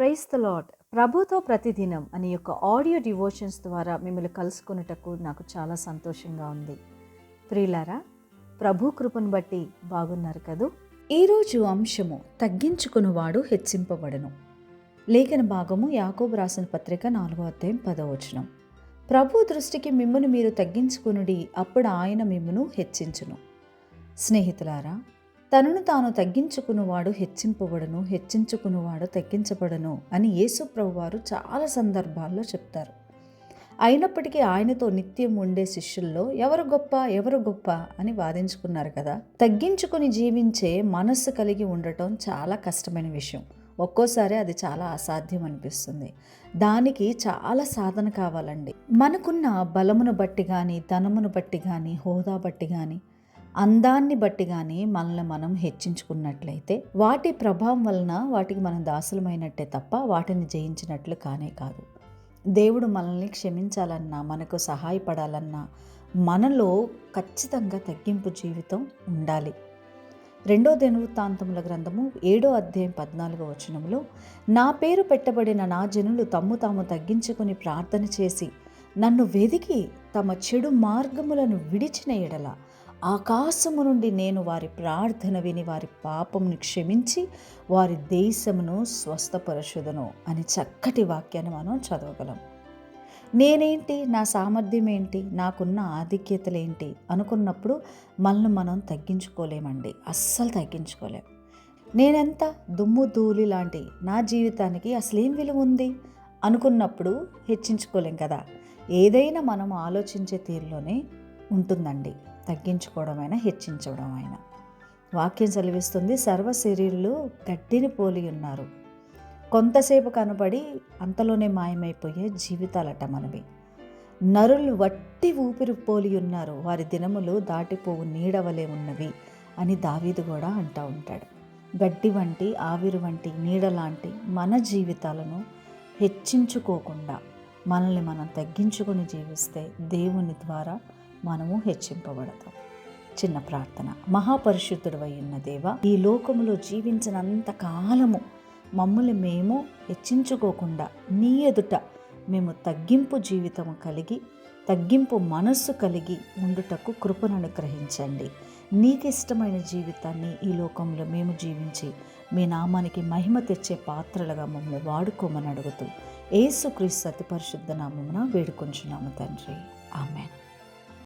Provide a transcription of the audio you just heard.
Price the lord ప్రభుతో ప్రతిదినం అనే యొక్క ఆడియో డివోషన్స్ ద్వారా మిమ్మల్ని కలుసుకున్నటకు నాకు చాలా సంతోషంగా ఉంది. ప్రియులారా ప్రభు కృపను బట్టి బాగున్నారు కదూ? ఈరోజు అంశము తగ్గించుకునివాడు హెచ్చింపబడను. లేఖన భాగము యాకోబు రాసిన పత్రిక నాలుగో అధ్యాయం పదవచనం ప్రభు దృష్టికి మిమ్మను మీరు తగ్గించుకునుడి అప్పుడు ఆయన మిమ్మను హెచ్చించును. స్నేహితులారా తనను తాను తగ్గించుకునివాడు హెచ్చింపబడను హెచ్చించుకునివాడు తగ్గించబడను అని యేసు ప్రభువారు చాలా సందర్భాల్లో చెప్తారు. అయినప్పటికీ ఆయనతో నిత్యం ఉండే శిష్యుల్లో ఎవరు గొప్ప ఎవరు గొప్ప అని వాదించుకున్నారు కదా. తగ్గించుకుని జీవించే మనస్సు కలిగి ఉండటం చాలా కష్టమైన విషయం. ఒక్కోసారి అది చాలా అసాధ్యం అనిపిస్తుంది. దానికి చాలా సాధన కావాలండి. మనకున్న బలమును బట్టి కానీ ధనమును బట్టి కానీ హోదా బట్టి కానీ అందాన్ని బట్టి కానీ మనల్ని మనం హెచ్చించుకున్నట్లయితే వాటి ప్రభావం వలన వాటికి మనం దాసులమైనట్టే తప్ప వాటిని జయించినట్లు కానే కాదు. దేవుడు మనల్ని క్షమించాలన్నా మనకు సహాయపడాలన్నా మనలో ఖచ్చితంగా తగ్గింపు జీవితం ఉండాలి. రెండో దినవృత్తాంతముల గ్రంథము ఏడో అధ్యాయం పద్నాలుగో వచనంలో నా పేరు పెట్టబడిన నా జనులు తమ్ము తాము తగ్గించుకుని ప్రార్థన చేసి నన్ను వెదికి తమ చెడు మార్గములను విడిచిన ఎడల ఆకాశము నుండి నేను వారి ప్రార్థన విని వారి పాపమును క్షమించి వారి దేశమును స్వస్థపరచుదను అని చక్కటి వాక్యాన్ని మనం చదవగలం. నేనేంటి? నా సామర్థ్యం ఏంటి? నాకున్న ఆధిక్యతలేంటి? అనుకున్నప్పుడు మనల్ని మనం తగ్గించుకోలేమండి. అస్సలు తగ్గించుకోలేం. నేనెంత దుమ్ము ధూళి లాంటి నా జీవితానికి అసలేం విలువ ఉంది? అనుకున్నప్పుడు హెచ్చించుకోలేం కదా. ఏదైనా మనం ఆలోచించే తీరులోనే ఉంటుందండి. తగ్గించుకోవడమైనా హెచ్చించడం అయినా వాక్యం సెలవిస్తుంది సర్వ శరీరులు గడ్డిని పోలి ఉన్నారు. కొంతసేపు కనబడి అంతలోనే మాయమైపోయే జీవితాలట మనవి. నరులు వట్టి ఊపిరి పోలి ఉన్నారు. వారి దినములు దాటిపోవు నీడవలే ఉన్నవి అని దావీదు కూడా అంటూ ఉంటాడు. గడ్డి వంటి ఆవిరి వంటి నీడ లాంటి మన జీవితాలను హెచ్చించుకోకుండా మనల్ని మనం తగ్గించుకొని జీవిస్తే దేవుని ద్వారా మనము హెచ్చింపబడతాం. చిన్న ప్రార్థన. మహాపరిశుద్ధుడు ఉన్న దేవ ఈ లోకములో జీవించినంత కాలము మమ్మల్ని మేము హెచ్చించుకోకుండా నీ ఎదుట మేము తగ్గింపు జీవితం కలిగి తగ్గింపు మనస్సు కలిగి ఉండుటకు కృపను అనుగ్రహించండి. నీకు ఇష్టమైన జీవితాన్ని ఈ లోకంలో మేము జీవించి మీ నామానికి మహిమ తెచ్చే పాత్రలుగా మమ్మల్ని వాడుకోమని అడుగుతూ ఏసుక్రీస్తు అతి పరిశుద్ధ నామమున వేడుకొంచున్నాము తండ్రి. ఆమెన్.